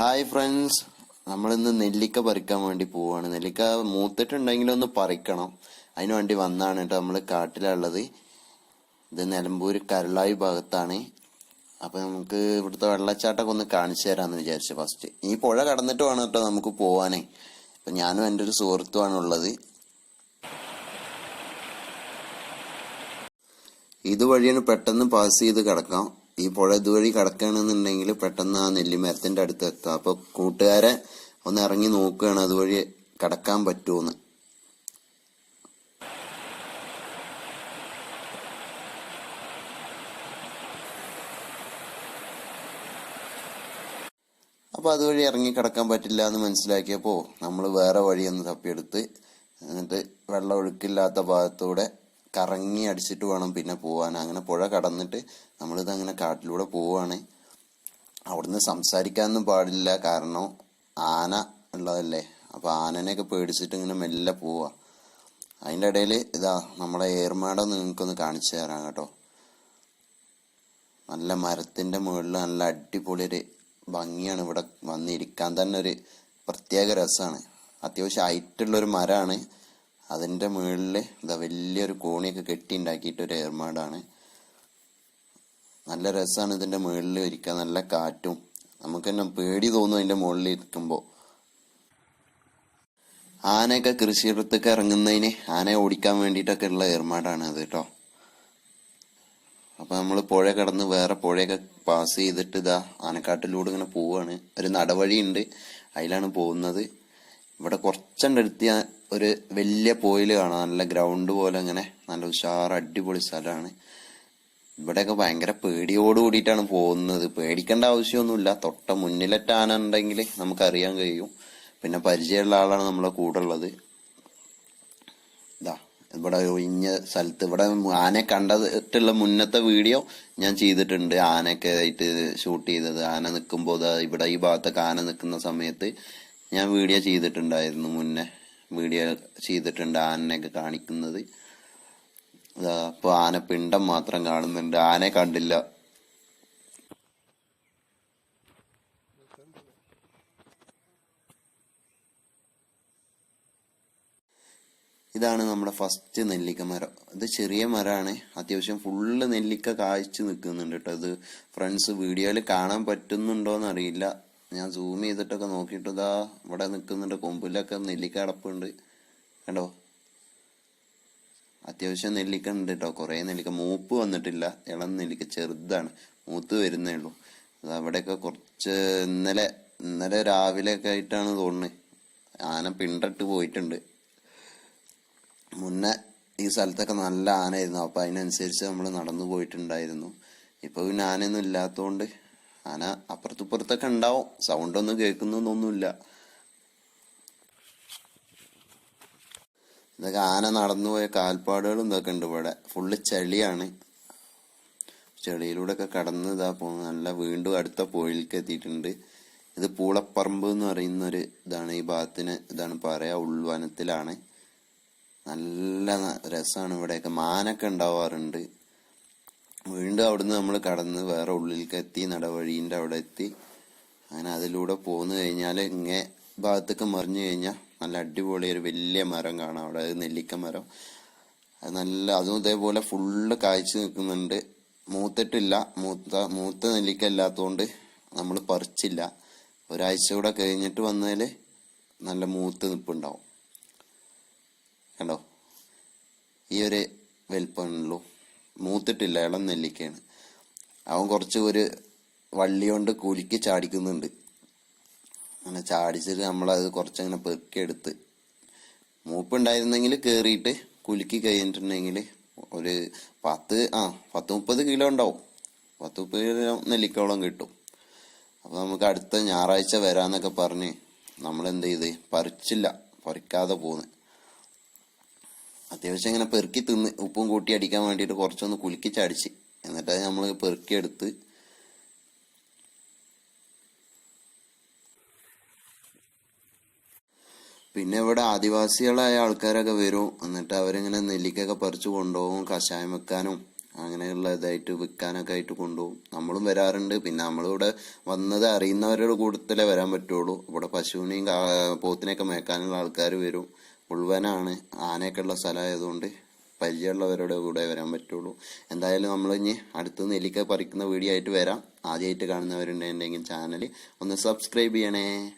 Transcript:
Hi friends നമ്മളിന്ന് നെല്ലിക്ക പറിക്കാൻ വേണ്ടി പോവാണ്. നെല്ലിക്ക മൂത്തിട്ടുണ്ടെങ്കിൽ ഒന്ന് പറിക്കണം. അതിനു വേണ്ടി വന്നാണ് കേട്ടോ നമ്മൾ കാട്ടിലുള്ളത്. ഇത് നിലമ്പൂർ കരളായി ഭാഗത്താണ്. അപ്പൊ നമുക്ക് ഇവിടുത്തെ വെള്ളച്ചാട്ടമൊക്കെ ഒന്ന് കാണിച്ചു തരാന്ന് വിചാരിച്ചു ഫസ്റ്റ് ഈ പുഴ കടന്നിട്ട് വേണം കേട്ടോ നമുക്ക് പോവാനേ. അപ്പൊ ഞാനും എന്റെ ഒരു സുഹൃത്തുമാണ് ഉള്ളത്. ഇതുവഴിയാണ് പെട്ടെന്ന് പാസ് ചെയ്ത് കിടക്കാം. ഈ പുഴ ഇതുവഴി കിടക്കുകയാണെന്നുണ്ടെങ്കിൽ പെട്ടെന്ന് ആ നെല്ലിമരത്തിന്റെ അടുത്ത് എത്താം അപ്പൊ കൂട്ടുകാരെ ഒന്ന് ഇറങ്ങി നോക്കുകയാണ് അതുവഴി കടക്കാൻ പറ്റുമെന്ന് അപ്പൊ അതുവഴി ഇറങ്ങി കടക്കാൻ പറ്റില്ല എന്ന് മനസ്സിലാക്കിയപ്പോ നമ്മൾ വേറെ വഴിയൊന്ന് തപ്പിയെടുത്ത് എന്നിട്ട് വെള്ളം ഒഴുക്കില്ലാത്ത ഭാഗത്തൂടെ കറങ്ങി അടിച്ചിട്ട് വേണം പിന്നെ പോവാൻ. അങ്ങനെ പുഴ കടന്നിട്ട് നമ്മളിത് അങ്ങനെ കാട്ടിലൂടെ പോവാണ്. അവിടുന്ന് സംസാരിക്കാനൊന്നും പാടില്ല. കാരണം ആന ഉള്ളതല്ലേ? അപ്പൊ ആനനെയൊക്കെ പേടിച്ചിട്ട് ഇങ്ങനെ മെല്ലെ പോവാ. അതിന്റെ ഇടയിൽ ഇതാ നമ്മളെ ഏർമാടം നിങ്ങൾക്കൊന്ന് കാണിച്ചു തരാം കേട്ടോ. നല്ല മരത്തിന്റെ മുകളിൽ നല്ല അടിപൊളി ഒരു ഭംഗിയാണ് ഇവിടെ വന്നിരിക്കാൻ. തന്നെ ഒരു പ്രത്യേക രസമാണ് അത്യാവശ്യം ഹൈറ്റുള്ളൊരു മരമാണ് അതിന്റെ മുകളിൽ ഇതാ വലിയൊരു കോണിയൊക്കെ കെട്ടി ഉണ്ടാക്കിയിട്ട് ഒരു ഏർമാടാണ്. നല്ല രസമാണ് ഇതിന്റെ മുകളിൽ ഇരിക്കാൻ നല്ല കാറ്റും. നമുക്ക് തന്നെ പേടി തോന്നും അതിന്റെ മുകളിൽ ഇരിക്കുമ്പോൾ ആനയൊക്കെ കൃഷിയിടത്തേക്ക് ഇറങ്ങുന്നതിന് ആനയെ ഓടിക്കാൻ വേണ്ടിയിട്ടൊക്കെ ഉള്ള ഏർമാടാണ് അത് കേട്ടോ അപ്പം നമ്മൾ പുഴ കടന്ന് വേറെ പുഴയൊക്കെ പാസ് ചെയ്തിട്ട് ഇതാ ആനക്കാട്ടിലൂടെ ഇങ്ങനെ പോവുകയാണ് ഒരു നടവഴി ഉണ്ട് അതിലാണ് പോകുന്നത്. ഇവിടെ കുറച്ചെടുത്ത് ഒരു വലിയ പോയിൽ കാണാം. നല്ല ഗ്രൗണ്ട് പോലെ അങ്ങനെ നല്ല ഉഷാർ അടിപൊളി സ്ഥലമാണ്. ഇവിടെയൊക്കെ ഭയങ്കര പേടിയോട് കൂടിയിട്ടാണ് പോകുന്നത്. പേടിക്കേണ്ട ആവശ്യമൊന്നുമില്ല. തൊട്ട മുന്നിലറ്റ ആന ഉണ്ടെങ്കിൽ നമുക്കറിയാൻ കഴിയും. പിന്നെ പരിചയമുള്ള ആളാണ് നമ്മളെ കൂടെ ഉള്ളത്. ഇതാ ഇവിടെ ഒഴിഞ്ഞ സ്ഥലത്ത് ഇവിടെ ആനയെ കണ്ടിട്ടുള്ള മുന്നത്തെ വീഡിയോ ഞാൻ ചെയ്തിട്ടുണ്ട്. ആനയൊക്കെ ആയിട്ട് ഷൂട്ട് ചെയ്തത്. ആന നിൽക്കുമ്പോൾ ഇവിടെ ഈ ഭാഗത്തൊക്കെ ആന നിൽക്കുന്ന സമയത്ത് ഞാൻ വീഡിയോ ചെയ്തിട്ടുണ്ടായിരുന്നു മുന്നേ. വീഡിയോ ചെയ്തിട്ടുണ്ട് ആനനെയൊക്കെ കാണിക്കുന്നത്. അപ്പോൾ ആന പിണ്ടം മാത്രം കാണുന്നുണ്ട്. ആനയെ കണ്ടില്ല. ഇതാണ് നമ്മുടെ ഫസ്റ്റ് നെല്ലിക്ക മരം. ഇത് ചെറിയ മരമാണ്. അത്യാവശ്യം ഫുള്ള് നെല്ലിക്ക കായ്ച്ചു നിൽക്കുന്നുണ്ട് കേട്ടോ ഇത് ഫ്രണ്ട്സ് വീഡിയോയിൽ കാണാൻ പറ്റുന്നുണ്ടോന്ന് അറിയില്ല ഞാൻ സൂം ചെയ്തിട്ടൊക്കെ നോക്കിയിട്ട് ഇതാ ഇവിടെ നിൽക്കുന്നുണ്ട്. കൊമ്പിലൊക്കെ നെല്ലിക്ക അടപ്പുണ്ട് കണ്ടോ? അത്യാവശ്യം നെല്ലിക്ക ഉണ്ട് കേട്ടോ കുറേ നെല്ലിക്ക. മൂപ്പ് വന്നിട്ടില്ല. ഇളം നെല്ലിക്ക. ചെറുതാണ്. മൂത്ത് വരുന്നേ ഉള്ളൂ. അത് അവിടെയൊക്കെ കുറച്ച് ഇന്നലെ ഇന്നലെ രാവിലെ ഒക്കെ ആയിട്ടാണ് തോന്നുന്നത് ആന പിണ്ടിട്ട് പോയിട്ടുണ്ട്. മുന്നേ ഈ സ്ഥലത്തൊക്കെ നല്ല ആനയായിരുന്നു. അപ്പൊ അതിനനുസരിച്ച് നമ്മൾ നടന്നു പോയിട്ടുണ്ടായിരുന്നു. ഇപ്പൊ പിന്നെ ആനയൊന്നും ഇല്ലാത്തോണ്ട് ആന അപ്പുറത്തുപ്പുറത്തൊക്കെ ഉണ്ടാവും. സൗണ്ട് ഒന്നും കേൾക്കുന്നൊന്നുമില്ല. ഇതൊക്കെ ആന നടന്നുപോയ കാൽപ്പാടുകളും ഇതൊക്കെ ഉണ്ട് ഇവിടെ. ഫുള്ള് ചെളിയാണ്. ചെളിയിലൂടെ ഒക്കെ കടന്ന് ഇതാ പോകുന്നത് നല്ല വീണ്ടും അടുത്ത പോയിലേക്ക് എത്തിയിട്ടുണ്ട്. ഇത് പൂളപ്പറമ്പ് എന്ന് പറയുന്ന ഒരു ഇതാണ്. ഈ ഭാഗത്തിന് ഇതാണ് പറയാ ഉൾവനത്തിലാണ്. നല്ല രസമാണ് ഇവിടെയൊക്കെ. മാനൊക്കെ ഉണ്ടാവാറുണ്ട്. വീണ്ടും അവിടുന്ന് നമ്മൾ കടന്ന് വേറെ ഉള്ളിലേക്ക് എത്തി നടവഴീന്റെ അവിടെ എത്തി. അങ്ങനെ അതിലൂടെ പോന്നു കഴിഞ്ഞാൽ ഇങ്ങേ ഭാഗത്തേക്ക് മറിഞ്ഞു കഴിഞ്ഞാൽ നല്ല അടിപൊളി ഒരു വലിയ മരം കാണാം അവിടെ നെല്ലിക്ക മരം. അത് നല്ല അതും ഇതേപോലെ ഫുള്ള് കായ്ച്ചു നിൽക്കുന്നുണ്ട്. മൂത്തിട്ടില്ല മൂത്ത മൂത്ത നെല്ലിക്ക ഇല്ലാത്തതുകൊണ്ട് നമ്മൾ പറിച്ചില്ല. ഒരാഴ്ച കൂടെ കഴിഞ്ഞിട്ട് വന്നാൽ നല്ല മൂത്ത് നിൽപ്പുണ്ടാവും. കണ്ടോ? ഈ ഒരു വലിപ്പമുള്ളൂ മൂത്തിട്ടില്ല ഇളം നെല്ലിക്കയാണ്. അവൻ കുറച്ച് ഒരു വള്ളി കൊണ്ട് കുലുക്കി ചാടിക്കുന്നുണ്ട്. അങ്ങനെ ചാടിച്ചിട്ട് നമ്മളത് കുറച്ചങ്ങനെ പെറുക്കിയെടുത്ത് മൂപ്പുണ്ടായിരുന്നെങ്കിൽ കയറിയിട്ട് കുലുക്കി കഴിഞ്ഞിട്ടുണ്ടെങ്കിൽ ഒരു പത്ത് ആ പത്ത് മുപ്പത് കിലോ ഉണ്ടാവും. പത്ത് മുപ്പത് കിലോ നെല്ലിക്കോളം കിട്ടും. അപ്പോൾ നമുക്ക് അടുത്ത ഞായറാഴ്ച വരാമെന്നൊക്കെ പറഞ്ഞ് നമ്മൾ എന്ത് ചെയ്ത്? പറിച്ചില്ല പറിക്കാതെ പോന്ന്. അത്യാവശ്യം ഇങ്ങനെ പെറുക്കി തിന്ന് ഉപ്പും കൂട്ടി അടിക്കാൻ വേണ്ടിയിട്ട് കുറച്ചൊന്ന് കുലുക്കിച്ചടിച്ച് എന്നിട്ട് അത് നമ്മൾ പെറുക്കിയെടുത്ത് പിന്നെ ഇവിടെ ആദിവാസികളായ ആൾക്കാരൊക്കെ വരും. എന്നിട്ട് അവരിങ്ങനെ നെല്ലിക്കൊക്കെ പറിച്ചു കൊണ്ടുപോകും കഷായം വെക്കാനും അങ്ങനെയുള്ള ഇതായിട്ട് വിൽക്കാനൊക്കെ ആയിട്ട് കൊണ്ടുപോകും. നമ്മളും വരാറുണ്ട്. പിന്നെ നമ്മളിവിടെ വന്നത് അറിയുന്നവരുടെ കൂട്ടത്തിലേ വരാൻ പറ്റുള്ളൂ. ഇവിടെ പശുവിനെയും പോത്തിനെയൊക്കെ മേക്കാനുള്ള ആൾക്കാർ വരും. ഉൾവനാണ് ആനയൊക്കെയുള്ള സ്ഥലമായതുകൊണ്ട് പരിചയമുള്ളവരുടെ കൂടെ വരാൻ പറ്റുള്ളൂ. എന്തായാലും നമ്മൾ ഇനി അടുത്ത് നെല്ലിക്ക പറിക്കുന്ന വീഡിയോ ആയിട്ട് വരാം. ആദ്യമായിട്ട് കാണുന്നവരുണ്ടെങ്കിൽ ചാനൽ ഒന്ന് സബ്സ്ക്രൈബ് ചെയ്യണേ.